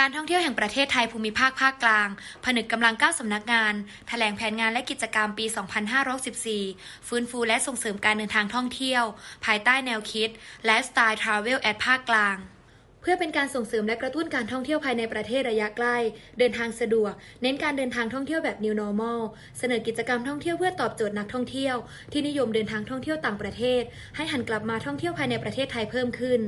การท่องเที่ยวแห่งประเทศไทยภูมิภาคภาคกลาง ผนึกกำลัง 9 สำนักงานแถลงแผนงานและกิจกรรมปี 2564 ฟื้นฟูและส่งเสริมการเดินทางท่องเที่ยว ภายใต้แนวคิด Lifestyle Travel at ภาคกลางเพื่อเป็นการส่งเสริมและกระตุ้นการท่องเที่ยวภายในประเทศระยะใกล้ เดินทางสะดวก เน้นการเดินทางท่องเที่ยวแบบ New Normal เสนอกิจกรรมท่องเที่ยวเพื่อตอบโจทย์นักท่องเที่ยว ที่นิยมเดินทางท่องเที่ยวต่างประเทศ ให้หันกลับมาท่องเที่ยวภายในประเทศไทยเพิ่มขึ้น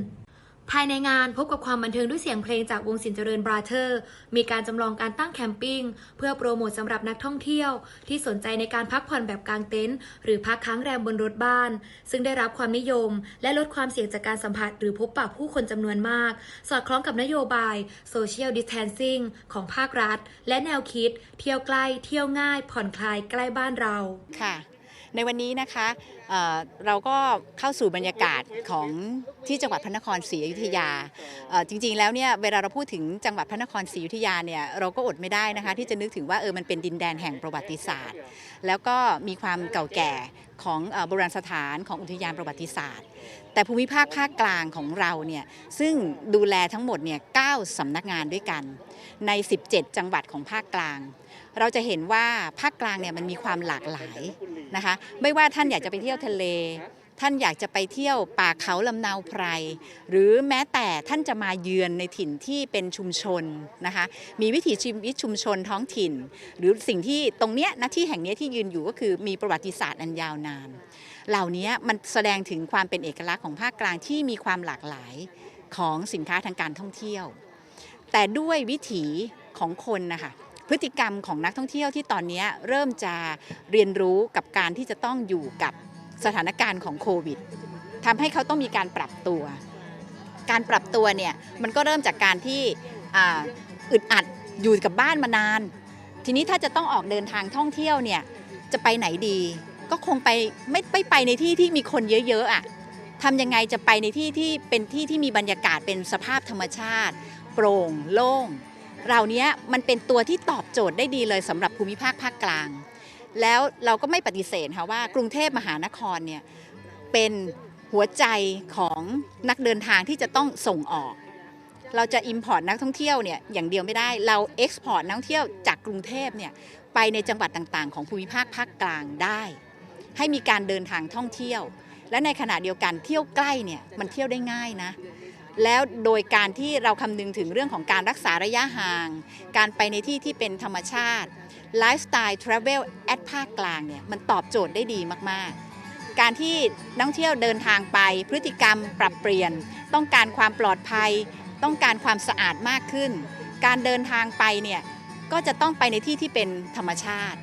ภายในงานพบกับความบันเทิงด้วยเสียงเพลงจากวงสินเจริญบราเธอร์ มีการจำลองการตั้งแคมปิ้ง เพื่อโปรโมทสำหรับนักท่องเที่ยว ที่สนใจในการพักผ่อนแบบกางเต็นท์หรือพักค้างแรมบนรถบ้าน ซึ่งได้รับความนิยม และลดความเสี่ยงจากการสัมผัสหรือพบปะผู้คนจำนวนมาก สอดคล้องกับนโยบาย Social Distancing ของภาครัฐ และแนวคิด เที่ยวใกล้ เที่ยวง่าย ผ่อนคลายใกล้บ้านเราค่ะ ในวันนี้นะคะเเราก็เข้าสู่บรรยากาศของที่จังหวัดพระนครศรีอยุธยา จริงๆแล้วเนี่ยเวลาเราพูดถึงจังหวัดพระนครศรีอยุธยาเนี่ยเราก็อดไม่ได้นะคะ ที่จะนึกถึงว่าเออมันเป็นดินแดนแห่งประวัติศาสตร์ แล้วก็มีความเก่าแก่ของโบราณสถานของอุทยานประวัติศาสตร์ แต่ภูมิภาคภาคกลางของเราเนี่ยซึ่งดูแลทั้งหมดเนี่ย9สำนักงานด้วยกัน ใน 17 จังหวัดของภาคกลาง เราจะเห็นว่าภาคกลางเนี่ยมันมีความหลากหลาย นะคะ ไม่ว่าท่านอยากจะไปเที่ยวทะเล ท่านอยากจะไปเที่ยวป่าเขาลำนาวไพร หรือแม้แต่ท่านจะมาเยือนในถิ่นที่เป็นชุมชนนะคะ มีวิถีชีวิตชุมชนท้องถิ่น หรือสิ่งที่ตรงเนี้ยหน้าที่แห่งเนี้ยที่ยืนอยู่ก็คือมีประวัติศาสตร์อันยาวนาน เหล่านี้มันแสดงถึงความเป็นเอกลักษณ์ของภาคกลางที่มีความหลากหลายของสินค้าทางการท่องเที่ยว แต่ด้วยวิถีของคนนะคะ พฤติกรรมของนักท่องเที่ยวที่ตอนนี้เริ่มจะเรียนรู้กับการที่จะต้องอยู่กับสถานการณ์ของโควิดทำให้เขาต้องมีการปรับตัว การปรับตัวเนี่ยมันก็เริ่มจากการที่อ,อึดอัดอยู่กับบ้านมานาน ทีนี้ถ้าจะต้องออกเดินทางท่องเที่ยวเนี่ยจะไปไหนดี ก็คงไปไม่ไม่ไปในที่ที่มีคนเยอะๆอะทำยังไงจะไปในที่ที่เป็นที่ที่มีบรรยากาศเป็นสภาพธรรมชาติ โปร่งโล่ง เรานี้มันเป็นตัวที่ตอบโจทย์ได้ดีเลยสำหรับภูมิภาคภาคกลาง แล้วเราก็ไม่ปฏิเสธค่ะว่ากรุงเทพมหานครเนี่ยเป็นหัวใจของนักเดินทางที่จะต้องส่งออก เราจะ Import นักท่องเที่ยวเนี่ยอย่างเดียวไม่ได้ เรา Export นักท่องเที่ยวจากกรุงเทพเนี่ยไปในจังหวัดต่างๆ ของภูมิภาคภาคกลางได้ ให้มีการเดินทางท่องเที่ยว และในขณะเดียวกันเที่ยวใกล้เนี่ยมันเที่ยวได้ง่ายนะ แล้วโดยการที่เราคำนึงถึงเรื่องของการรักษาระยะห่าง การไปในที่ที่เป็นธรรมชาติไลฟ์สไตล์ทราเวลแอดภาคกลางเนี่ยมันตอบโจทย์ได้ดีมากๆ การที่นักท่องเที่ยวเดินทางไปพฤติกรรมปรับเปลี่ยน ต้องการความปลอดภัย ต้องการความสะอาดมากขึ้น การเดินทางไปเนี่ยก็จะต้องไปในที่ที่เป็นธรรมชาติ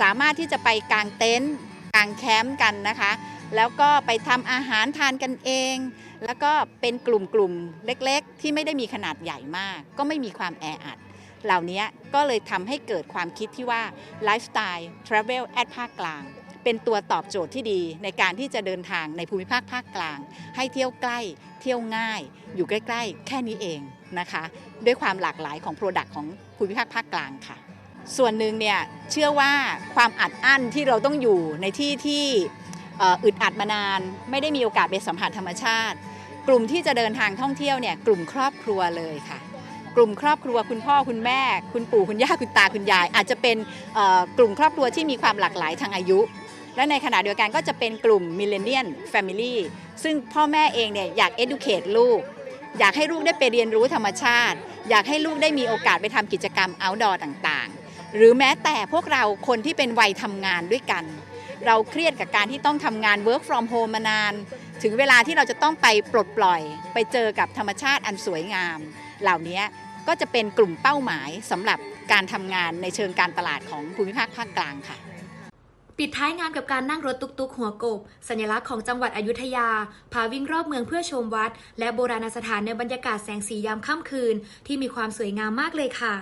สามารถที่จะไปกางเต็นท์กางแคมป์กันนะคะ แล้วก็ไปทำอาหารทานกันเอง แล้วก็เป็นกลุ่มๆเล็กๆ ที่ไม่ได้มีขนาดใหญ่มาก ก็ไม่มีความแออัด เหล่านี้ก็เลยทำให้เกิดความคิดที่ว่าไลฟ์สไตล์ทราเวลแอดภาคกลาง เป็นตัวตอบโจทย์ที่ดีในการที่จะเดินทางในภูมิภาคภาคกลาง ให้เที่ยวใกล้ เที่ยวง่าย อยู่ใกล้ ๆ แค่นี้เองนะคะ ด้วยความหลากหลายของโปรดักต์ของภูมิภาคภาคกลางค่ะส่วนหนึ่งเนี่ยเชื่อว่าความอัดอั้นที่เราต้องอยู่ในที่ที่ อึดอัดมานาน ไม่ได้มีโอกาสไปสัมผัสธรรมชาติ กลุ่มที่จะเดินทางท่องเที่ยวเนี่ยกลุ่มครอบครัวเลยค่ะ กลุ่มครอบครัวคุณพ่อคุณแม่ คุณปู่คุณย่าคุณตาคุณยาย อาจจะเป็นกลุ่มครอบครัวที่มีความหลากหลายทางอายุ และในขณะเดียวกันก็จะเป็นกลุ่มมิเลเนียนแฟมิลี่ซึ่งพ่อแม่เองเนี่ยอยาก educate ลูกอยากให้ลูกได้ไปเรียนรู้ธรรมชาติ อยากให้ลูกได้มีโอกาสไปทำกิจกรรม outdoor ต่างๆ หรือแม้แต่พวกเราคนที่เป็นวัยทำงานด้วยกัน เราเครียดกับการที่ต้องทำงาน work from home มานาน ถึงเวลาที่เราจะต้องไปปลดปล่อย ไปเจอกับธรรมชาติอันสวยงาม เหล่านี้ก็จะเป็นกลุ่มเป้าหมายสำหรับการทำงานในเชิงการตลาดของภูมิภาคภาคกลางค่ะปิดท้ายงานกับการนั่งรถตุกๆ หัวกบ สัญลักษณ์ของจังหวัดอยุธยา พาวิ่งรอบเมืองเพื่อชมวัด และโบราณสถานในบรรยากาศแสงสียามค่ำคืน ที่มีความสวยงามมากเลยค่ะ